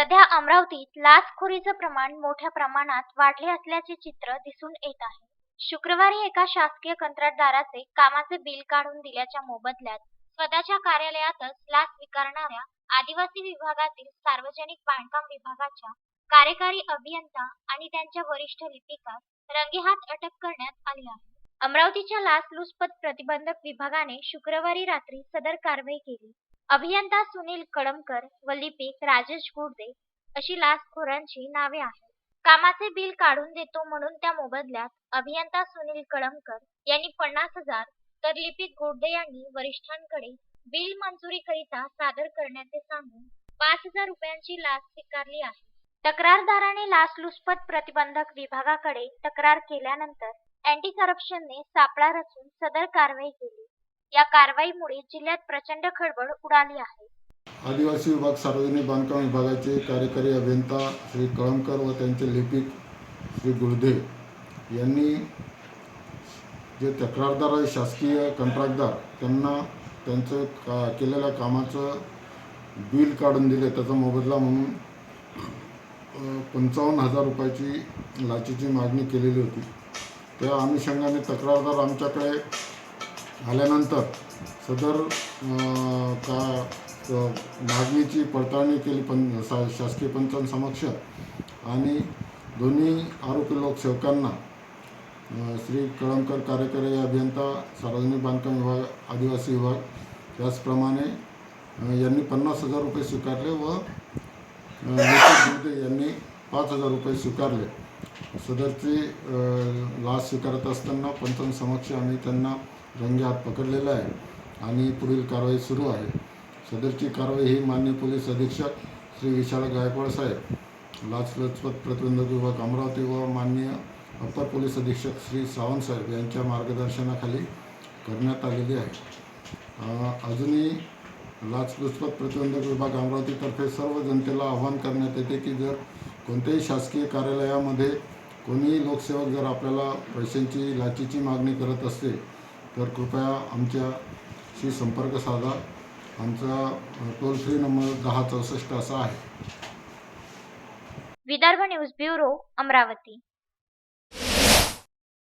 सध्या अमरावतीत लाचखोरीचं प्रमाण मोठ्या प्रमाणात वाढले असल्याचे चित्र दिसून येत आहे. शुक्रवारी एका शासकीय कंत्राटदाराचे कामाचे बिल काढून दिल्याच्या मोबदल्यात स्वतःच्या कार्यालयातच लाच स्वीकारणाऱ्या आदिवासी विभागातील सार्वजनिक बांधकाम विभागाच्या कार्यकारी अभियंता आणि त्यांच्या वरिष्ठ लिपिकास रंगेहात अटक करण्यात आली आहे. अमरावतीच्या लाचलुचपत प्रतिबंधक विभागाने शुक्रवारी रात्री सदर कारवाई केली. अभियंता सुनील कडमकर व लिपिक राजेश गुर्दे अशी लाचखोरांची नावे आहेत. कामाचे बिल काढून देतो म्हणून त्या मोबदल्यात अभियंता सुनील कळमकर यांनी पन्नास हजार तर लिपिक गुडदे यांनी वरिष्ठांकडे बिल मंजुरीकरिता सादर करण्याचे सांगून पाच हजार रुपयांची लाच स्वीकारली आहे. तक्रारदाराने लाचलुचपत प्रतिबंधक विभागाकडे तक्रार केल्यानंतर अँटी करप्शनने सापळा रचून सदर कारवाई केली. या कारवाईमुळे जिल्ह्यात प्रचंड खळबळ उडाली आहे. आदिवासी विभाग सार्वजनिक बांधकाम विभागाचे कार्यकारी अभियंता श्री कळमकर व त्यांचे लिपिक श्री गुरुदेव यांनी जे तक्रारदार आहे शासकीय कंत्राटदार त्यांना त्यांचं का केलेल्या कामाचं बिल काढून दिले त्याचा मोबदला म्हणून पंचावन्न हजार रुपयाची लाचेची मागणी केलेली होती. त्या अनुषंगाने तक्रारदार आमच्याकडे आल्यानंतर सदर का मागणीची पडताळणी केली पण सा शासकीय पंचांसमक्ष आणि दोन्ही आरोपी लोकसेवकांना श्री कळमकर कार्यकारी अभियंता सार्वजनिक बांधकाम विभाग आदिवासी विभाग त्याचप्रमाणे यांनी पन्नास हजार रुपये स्वीकारले व यांनी पाच हजार रुपये स्वीकारले. सदरची लाच स्वीकारत असताना पंचांसमक्ष आम्ही त्यांना रंगे हात पकडलेला आहे आणि पुढील कारवाई सुरू आहे. सदरची कारवाई ही मान्य पोलीस अधीक्षक श्री विशाल गायकवाड साहेब लाचलुचपत प्रतिबंधक विभाग अमरावती व मान्य अप्पर पोलीस अधीक्षक श्री सावंत साहेब यांच्या मार्गदर्शनाखाली करण्यात आलेली आहे. अजूनही लाचलुचपत प्रतिबंधक विभाग अमरावतीतर्फे सर्व जनतेला आवाहन करण्यात येते की जर कोणत्याही शासकीय कार्यालयामध्ये कोणीही लोकसेवक जर आपल्याला पैशांची लाचेची मागणी करत असते तर कृपया आमच्याशी संपर्क साधा. आमचा टोल फ्री नंबर दहा चौसष्ट असा आहे. Vidarbha news bureau Amravati.